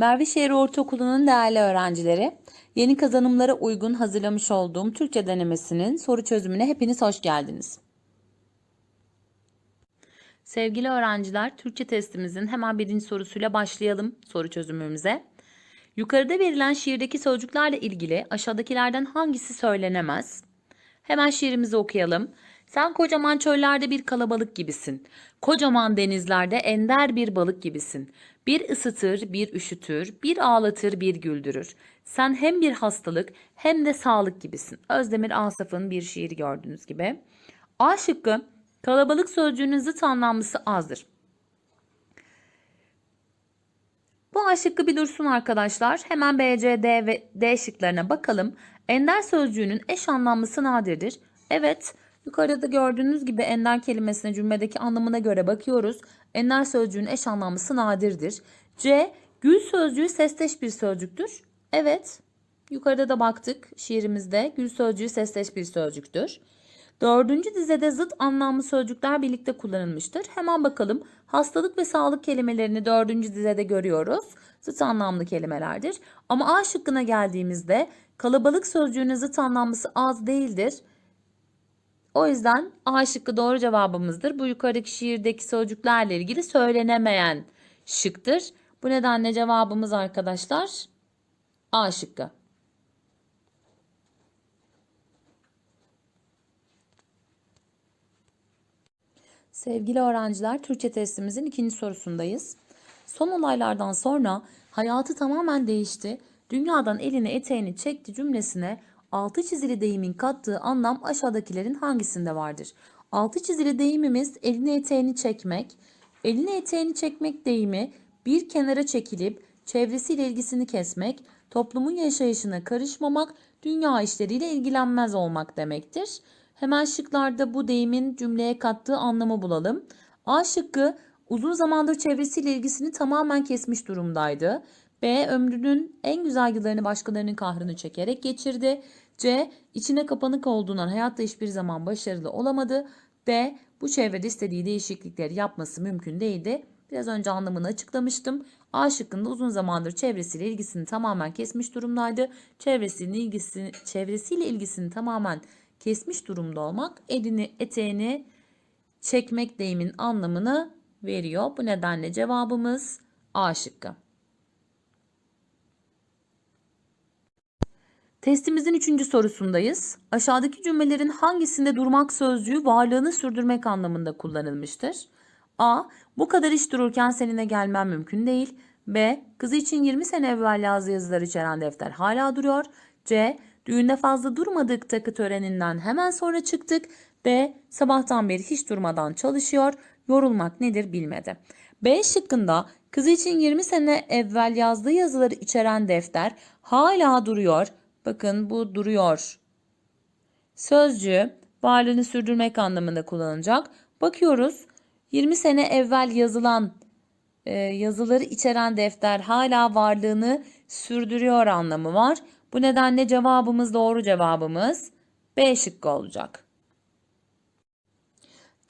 Mervişehir Ortaokulu'nun değerli öğrencileri, yeni kazanımlara uygun hazırlamış olduğum Türkçe denemesinin soru çözümüne hepiniz hoş geldiniz. Sevgili öğrenciler, Türkçe testimizin hemen birinci sorusuyla başlayalım soru çözümümüze. Yukarıda verilen şiirdeki sözcüklerle ilgili aşağıdakilerden hangisi söylenemez? Hemen şiirimizi okuyalım. Sen kocaman çöllerde bir kalabalık gibisin. Kocaman denizlerde ender bir balık gibisin. Bir ısıtır, bir üşütür, bir ağlatır, bir güldürür. Sen hem bir hastalık hem de sağlık gibisin. Özdemir Asaf'ın bir şiiri gördüğünüz gibi. A şıkkı kalabalık sözcüğünün zıt anlamlısı azdır. Bu A şıkkı bir dursun arkadaşlar. Hemen B, C, D ve D şıklarına bakalım. Ender sözcüğünün eş anlamlısı nadirdir. Evet, yukarıda gördüğünüz gibi ender kelimesine cümledeki anlamına göre bakıyoruz. Ender sözcüğün eş anlamlısı nadirdir. C, gül sözcüğü sesteş bir sözcüktür. Evet, yukarıda da baktık şiirimizde gül sözcüğü sesteş bir sözcüktür. Dördüncü dizede zıt anlamlı sözcükler birlikte kullanılmıştır. Hemen bakalım. Hastalık ve sağlık kelimelerini dördüncü dizede görüyoruz. Zıt anlamlı kelimelerdir. Ama A şıkkına geldiğimizde kalabalık sözcüğünün zıt anlamlısı az değildir. O yüzden A şıkkı doğru cevabımızdır. Bu yukarıdaki şiirdeki sözcüklerle ilgili söylenemeyen şıktır. Bu nedenle cevabımız arkadaşlar A şıkkı. Sevgili öğrenciler, Türkçe testimizin ikinci sorusundayız. Son olaylardan sonra hayatı tamamen değişti. Dünyadan elini eteğini çekti cümlesine altı çizili deyimin kattığı anlam aşağıdakilerin hangisinde vardır? Altı çizili deyimimiz elini eteğini çekmek. Elini eteğini çekmek deyimi bir kenara çekilip çevresiyle ilgisini kesmek, toplumun yaşayışına karışmamak, dünya işleriyle ilgilenmez olmak demektir. Hemen şıklarda bu deyimin cümleye kattığı anlamı bulalım. A şıkkı uzun zamandır çevresiyle ilgisini tamamen kesmiş durumdaydı. B ömrünün en güzel yıllarını başkalarının kahrını çekerek geçirdi. C içine kapanık olduğundan hayatta hiçbir zaman başarılı olamadı. D bu çevrede istediği değişiklikleri yapması mümkün değildi. Biraz önce anlamını açıklamıştım. A şıkkında uzun zamandır çevresiyle ilgisini tamamen kesmiş durumdaydı. Çevresinin ilgisini, çevresiyle ilgisini tamamen kesmiş durumda olmak elini eteğini çekmek deyimin anlamını veriyor. Bu nedenle cevabımız A şıkkı. Testimizin üçüncü sorusundayız. Aşağıdaki cümlelerin hangisinde durmak sözcüğü varlığını sürdürmek anlamında kullanılmıştır? A. Bu kadar iş dururken seninle gelmem mümkün değil. B. Kızı için 20 sene evvel yazdığı yazılar içeren defter hala duruyor. C. Düğünde fazla durmadık takı töreninden hemen sonra çıktık. D. Sabahtan beri hiç durmadan çalışıyor. Yorulmak nedir bilmedi. B şıkkında kızı için 20 sene evvel yazdığı yazıları içeren defter hala duruyor. Bakın bu duruyor. Sözcüğü varlığını sürdürmek anlamında kullanılacak. Bakıyoruz 20 sene evvel yazılan e, yazıları içeren defter hala varlığını sürdürüyor anlamı var. Bu nedenle cevabımız doğru cevabımız B şıkkı olacak.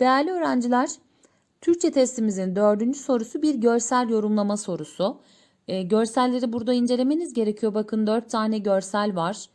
Değerli öğrenciler, Türkçe testimizin dördüncü sorusu bir görsel yorumlama sorusu. E, görselleri burada incelemeniz gerekiyor. Bakın dört tane görsel var.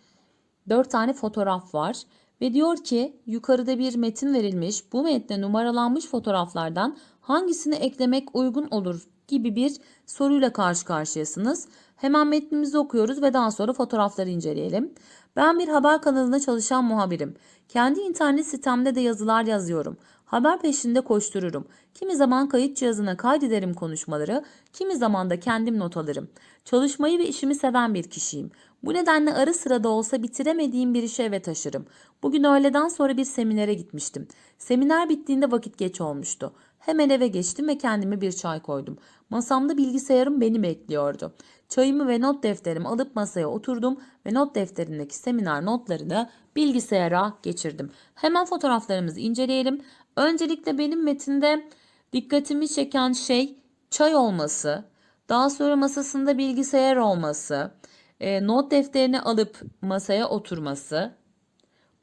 Dört tane fotoğraf var. Ve diyor ki yukarıda bir metin verilmiş. Bu metne numaralanmış fotoğraflardan hangisini eklemek uygun olur gibi bir soruyla karşı karşıyasınız. Hemen metnimizi okuyoruz ve daha sonra fotoğrafları inceleyelim. Ben bir haber kanalında çalışan muhabirim. Kendi internet sitemde de yazılar yazıyorum. Haber peşinde koştururum. Kimi zaman kayıt cihazına kaydederim konuşmaları, kimi zaman da kendim not alırım. Çalışmayı ve işimi seven bir kişiyim. Bu nedenle ara sırada olsa bitiremediğim bir işi eve taşırım. Bugün öğleden sonra bir seminere gitmiştim. Seminer bittiğinde vakit geç olmuştu. Hemen eve geçtim ve kendime bir çay koydum. Masamda bilgisayarım beni bekliyordu. Çayımı ve not defterimi alıp masaya oturdum ve not defterindeki seminer notlarını bilgisayara geçirdim. Hemen fotoğraflarımızı inceleyelim. Öncelikle benim metinde dikkatimi çeken şey çay olması, daha sonra masasında bilgisayar olması, e, not defterini alıp masaya oturması.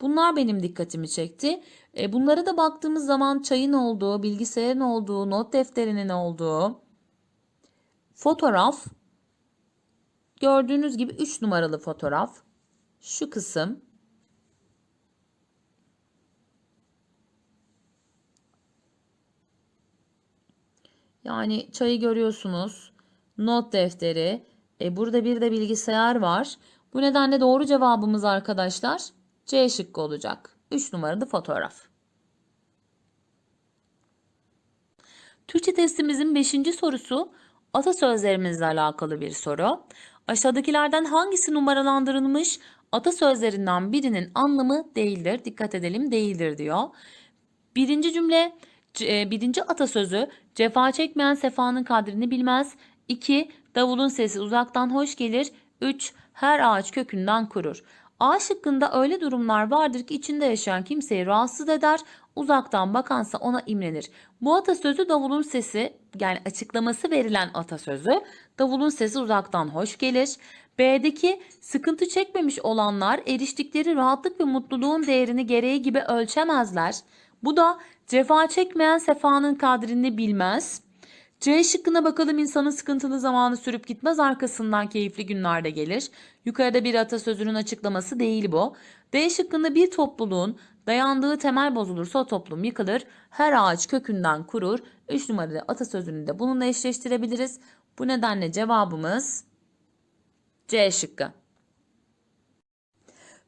Bunlar benim dikkatimi çekti. E, bunlara da baktığımız zaman çayın olduğu, bilgisayarın olduğu, not defterinin olduğu fotoğraf Gördüğünüz gibi 3 numaralı fotoğraf. Şu kısım. Yani çayı görüyorsunuz. Not defteri. E, burada bir de bilgisayar var. Bu nedenle doğru cevabımız arkadaşlar C şıkkı olacak. 3 numaralı fotoğraf. Türkçe testimizin 5. sorusu atasözlerimizle alakalı bir soru. Aşağıdakilerden hangisi numaralandırılmış atasözlerinden birinin anlamı değildir? Dikkat edelim değildir diyor. Birinci cümle, e, birinci atasözü cefa çekmeyen sefanın kadrini bilmez. 2. Davulun sesi uzaktan hoş gelir. 3. Her ağaç kökünden kurur. A şıkkında öyle durumlar vardır ki içinde yaşayan kimseyi rahatsız eder, uzaktan bakansa ona imrenir. Bu atasözü davulun sesi yani açıklaması verilen atasözü davulun sesi uzaktan hoş gelir. B'deki sıkıntı çekmemiş olanlar eriştikleri rahatlık ve mutluluğun değerini gereği gibi ölçemezler. Bu da cefa çekmeyen sefanın kadrini bilmez. C şıkkına bakalım insanın sıkıntılı zamanı sürüp gitmez arkasından keyifli günlerde gelir. Yukarıda bir atasözünün açıklaması değil bu. D şıkkında bir topluluğun dayandığı temel bozulursa o toplum yıkılır. Her ağaç kökünden kurur. 3 numaralı atasözünü de bununla eşleştirebiliriz. Bu nedenle cevabımız C şıkkı.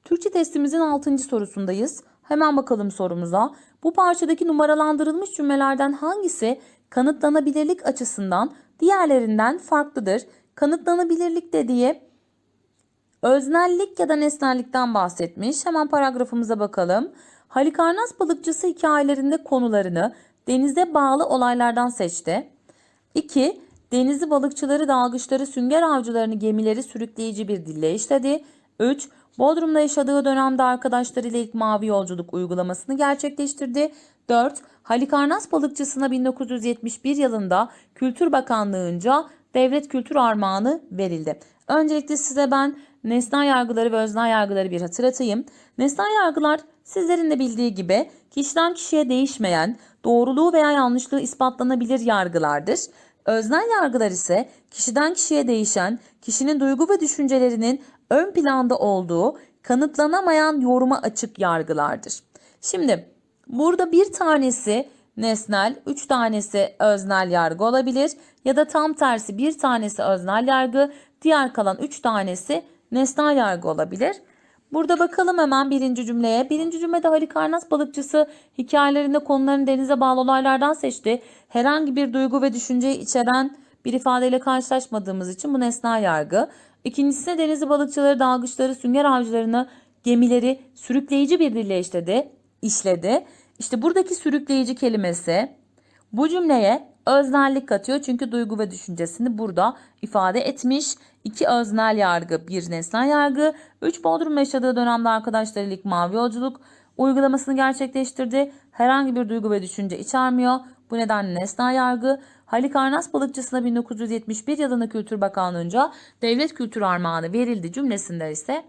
Türkçe testimizin 6. sorusundayız. Hemen bakalım sorumuza. Bu parçadaki numaralandırılmış cümlelerden hangisi kanıtlanabilirlik açısından diğerlerinden farklıdır? Kanıtlanabilirlik dediği öznellik ya da nesnellikten bahsetmiş. Hemen paragrafımıza bakalım. Halikarnas balıkçısı hikayelerinde konularını denize bağlı olaylardan seçti. 2. Denizi balıkçıları, dalgıçları, sünger avcılarını, gemileri sürükleyici bir dille işledi. 3. Bodrum'da yaşadığı dönemde arkadaşlarıyla ilk mavi yolculuk uygulamasını gerçekleştirdi. 4. Halikarnas balıkçısına 1971 yılında Kültür Bakanlığı'nca devlet kültür armağanı verildi. Öncelikle size ben nesnel yargıları ve öznel yargıları bir hatırlatayım. Nesnel yargılar sizlerin de bildiği gibi kişiden kişiye değişmeyen, doğruluğu veya yanlışlığı ispatlanabilir yargılardır. Öznel yargılar ise kişiden kişiye değişen, kişinin duygu ve düşüncelerinin ön planda olduğu, kanıtlanamayan yoruma açık yargılardır. Şimdi burada bir tanesi nesnel, üç tanesi öznel yargı olabilir ya da tam tersi bir tanesi öznel yargı, diğer kalan üç tanesi nesnel yargı olabilir. Burada bakalım hemen birinci cümleye. Birinci cümlede Halikarnas balıkçısı hikayelerinde konularını denize bağlı olaylardan seçti. Herhangi bir duygu ve düşünceyi içeren bir ifadeyle karşılaşmadığımız için bu nesnel yargı. İkincisi denizi balıkçıları, dalgıçları, sünger avcılarını, gemileri sürükleyici bir dille işledi. işledi. İşte buradaki sürükleyici kelimesi bu cümleye öznellik katıyor çünkü duygu ve düşüncesini burada ifade etmiş. İki öznel yargı, bir nesnel yargı. Üç Bodrum yaşadığı dönemde arkadaşlarıyla ilk mavi yolculuk uygulamasını gerçekleştirdi. Herhangi bir duygu ve düşünce içermiyor. Bu nedenle nesnel yargı. Halikarnas balıkçısına 1971 yılında Kültür Bakanlığı'nca devlet kültür armağanı verildi cümlesinde ise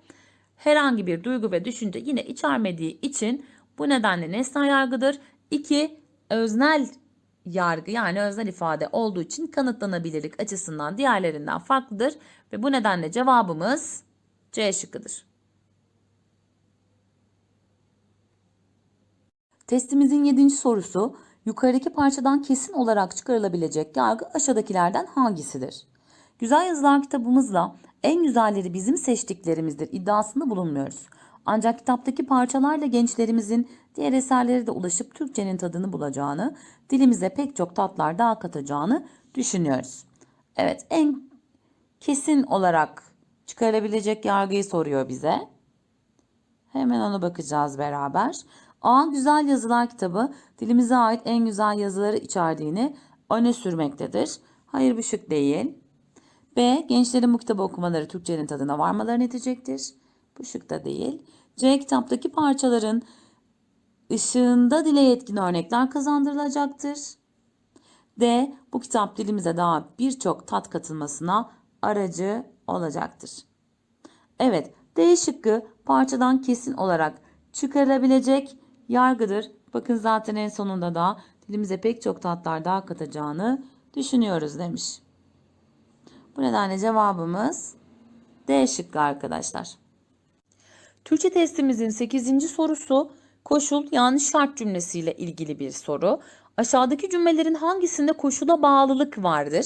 herhangi bir duygu ve düşünce yine içermediği için bu nedenle nesnel yargıdır. İki öznel yargı yani öznel ifade olduğu için kanıtlanabilirlik açısından diğerlerinden farklıdır ve bu nedenle cevabımız C şıkkıdır. Testimizin 7. sorusu yukarıdaki parçadan kesin olarak çıkarılabilecek yargı aşağıdakilerden hangisidir? Güzel Yazılar kitabımızla en güzelleri bizim seçtiklerimizdir iddiasında bulunmuyoruz. Ancak kitaptaki parçalarla gençlerimizin diğer eserlere de ulaşıp Türkçenin tadını bulacağını, dilimize pek çok tatlar daha katacağını düşünüyoruz. Evet en kesin olarak çıkarabilecek yargıyı soruyor bize. Hemen ona bakacağız beraber. A. Güzel Yazılar kitabı dilimize ait en güzel yazıları içerdiğini öne sürmektedir. Hayır bu şık değil. B. Gençlerin bu kitabı okumaları Türkçenin tadına varmalarını itecektir. Bu şık da değil. C. Kitaptaki parçaların ışığında dile yetkin örnekler kazandırılacaktır. D. Bu kitap dilimize daha birçok tat katılmasına aracı olacaktır. Evet, D şıkkı parçadan kesin olarak çıkarılabilecek yargıdır. Bakın zaten en sonunda da dilimize pek çok tatlar daha katacağını düşünüyoruz demiş. Bu nedenle cevabımız D şıkkı arkadaşlar. Türkçe testimizin 8. sorusu koşul yanlış şart cümlesiyle ilgili bir soru. Aşağıdaki cümlelerin hangisinde koşula bağlılık vardır?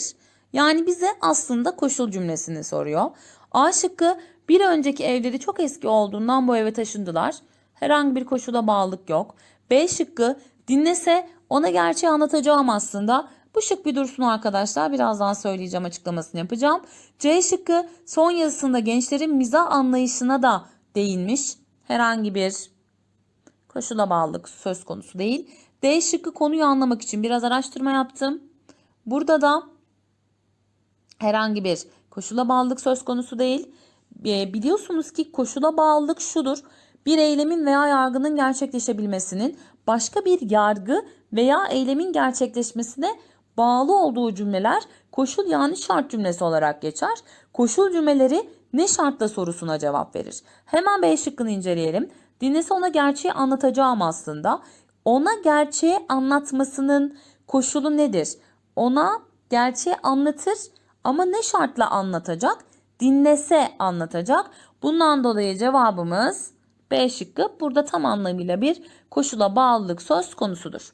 Yani bize aslında koşul cümlesini soruyor. A şıkkı bir önceki evleri çok eski olduğundan bu eve taşındılar. Herhangi bir koşula bağlılık yok. B şıkkı dinlese ona gerçeği anlatacağım aslında. Bu şık bir dursun arkadaşlar. Birazdan söyleyeceğim açıklamasını yapacağım. C şıkkı son yazısında gençlerin mizah anlayışına da değinmiş. Herhangi bir koşula bağlılık söz konusu değil. D şıkkı konuyu anlamak için biraz araştırma yaptım. Burada da herhangi bir koşula bağlılık söz konusu değil. E, biliyorsunuz ki koşula bağlılık şudur. Bir eylemin veya yargının gerçekleşebilmesinin başka bir yargı veya eylemin gerçekleşmesine bağlı olduğu cümleler koşul yani şart cümlesi olarak geçer. Koşul cümleleri ne şartla sorusuna cevap verir. Hemen B şıkkını inceleyelim. Dinlese ona gerçeği anlatacağım aslında. Ona gerçeği anlatmasının koşulu nedir? Ona gerçeği anlatır ama ne şartla anlatacak? Dinlese anlatacak. Bundan dolayı cevabımız B şıkkı. Burada tam anlamıyla bir koşula bağlılık söz konusudur.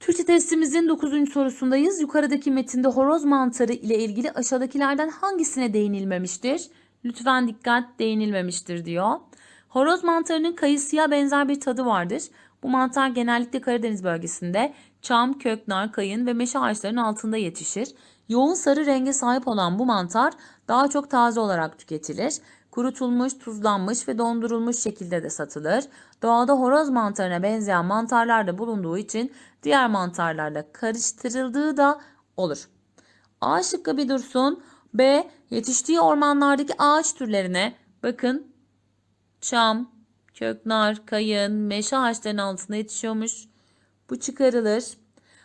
Türkçe testimizin 9. sorusundayız. Yukarıdaki metinde horoz mantarı ile ilgili aşağıdakilerden hangisine değinilmemiştir? Lütfen dikkat değinilmemiştir diyor. Horoz mantarının kayısıya benzer bir tadı vardır. Bu mantar genellikle Karadeniz bölgesinde çam, köknar, kayın ve meşe ağaçlarının altında yetişir. Yoğun sarı renge sahip olan bu mantar daha çok taze olarak tüketilir. Kurutulmuş, tuzlanmış ve dondurulmuş şekilde de satılır. Doğada horoz mantarına benzeyen mantarlar da bulunduğu için diğer mantarlarla karıştırıldığı da olur. A şıkkı bir dursun. B. Yetiştiği ormanlardaki ağaç türlerine bakın çam, köknar, kayın, meşe ağaçlarının altında yetişiyormuş. Bu çıkarılır.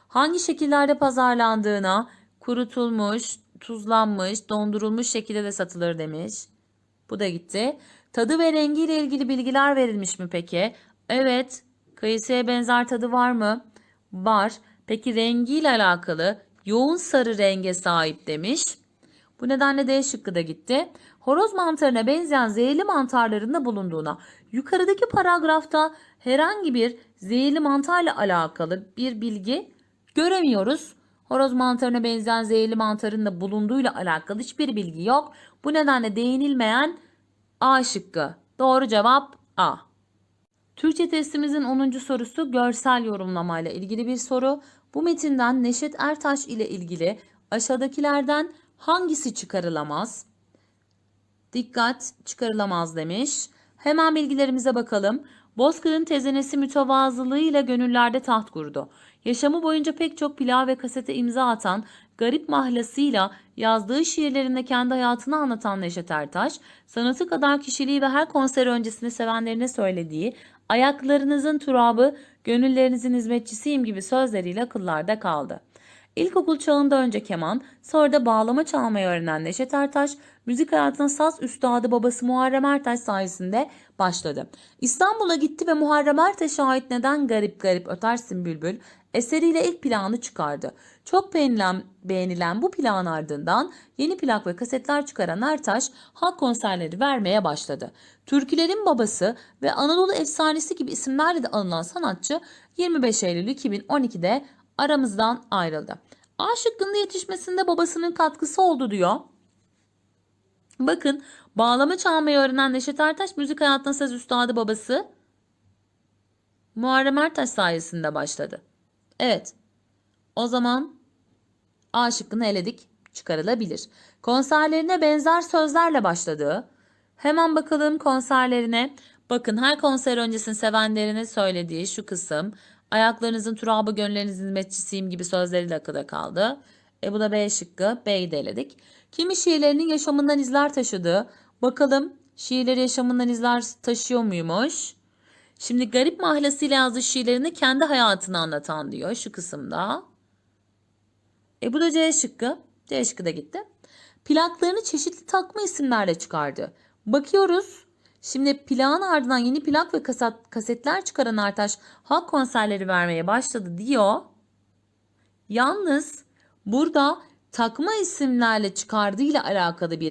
Hangi şekillerde pazarlandığına kurutulmuş, tuzlanmış, dondurulmuş şekilde de satılır demiş. Bu da gitti. Tadı ve rengiyle ilgili bilgiler verilmiş mi peki? Evet. Kayısıya benzer tadı var mı? Var. Peki rengiyle alakalı yoğun sarı renge sahip demiş. Bu nedenle D şıkkı da gitti. Horoz mantarına benzeyen zehirli mantarların da bulunduğuna. Yukarıdaki paragrafta herhangi bir zehirli mantarla alakalı bir bilgi göremiyoruz. Horoz mantarına benzeyen zehirli mantarın da bulunduğuyla alakalı hiçbir bilgi yok. Bu nedenle değinilmeyen A şıkkı. Doğru cevap A. Türkçe testimizin 10. sorusu görsel yorumlamayla ilgili bir soru. Bu metinden Neşet Ertaş ile ilgili aşağıdakilerden hangisi çıkarılamaz? Dikkat çıkarılamaz demiş. Hemen bilgilerimize bakalım. Bozkır'ın tezenesi mütevazılığıyla gönüllerde taht kurdu. Yaşamı boyunca pek çok plağa ve kasete imza atan, garip mahlasıyla yazdığı şiirlerinde kendi hayatını anlatan Neşet Ertaş, sanatı kadar kişiliği ve her konser öncesinde sevenlerine söylediği ayaklarınızın turabı, gönüllerinizin hizmetçisiyim gibi sözleriyle akıllarda kaldı. İlkokul çağında önce keman, sonra da bağlama çalmayı öğrenen Neşet Ertaş, müzik hayatına saz üstadı babası Muharrem Ertaş sayesinde başladı. İstanbul'a gitti ve Muharrem Ertaş'a ait Neden Garip Garip Ötersin Bülbül eseriyle ilk planı çıkardı. Çok beğenilen, beğenilen bu plan ardından yeni plak ve kasetler çıkaran Ertaş halk konserleri vermeye başladı. Türkülerin babası ve Anadolu efsanesi gibi isimlerle de anılan sanatçı 25 Eylül 2012'de aramızdan ayrıldı. A şıkkında yetişmesinde babasının katkısı oldu diyor. Bakın bağlama çalmayı öğrenen Neşet Ertaş müzik hayatına söz üstadı babası Muharrem Ertaş sayesinde başladı. Evet o zaman A şıkkını eledik çıkarılabilir. Konserlerine benzer sözlerle başladığı hemen bakalım konserlerine bakın her konser öncesinde sevenlerine söylediği şu kısım ayaklarınızın turabı gönüllerinizin hizmetçisiyim gibi sözleriyle akıda kaldı. E bu da B şıkkı. B'yi de. Kimi şiirlerinin yaşamından izler taşıdığı. Bakalım şiirleri yaşamından izler taşıyor muymuş? Şimdi garip mahlasıyla yazdığı şiirlerini kendi hayatını anlatan diyor şu kısımda. E bu da C şıkkı. C şıkkı da gitti. Plaklarını çeşitli takma isimlerle çıkardı. Bakıyoruz. Şimdi plağın ardından yeni plak ve kaset, kasetler çıkaran Ertaş halk konserleri vermeye başladı diyor. Yalnız burada takma isimlerle çıkardığıyla alakalı bir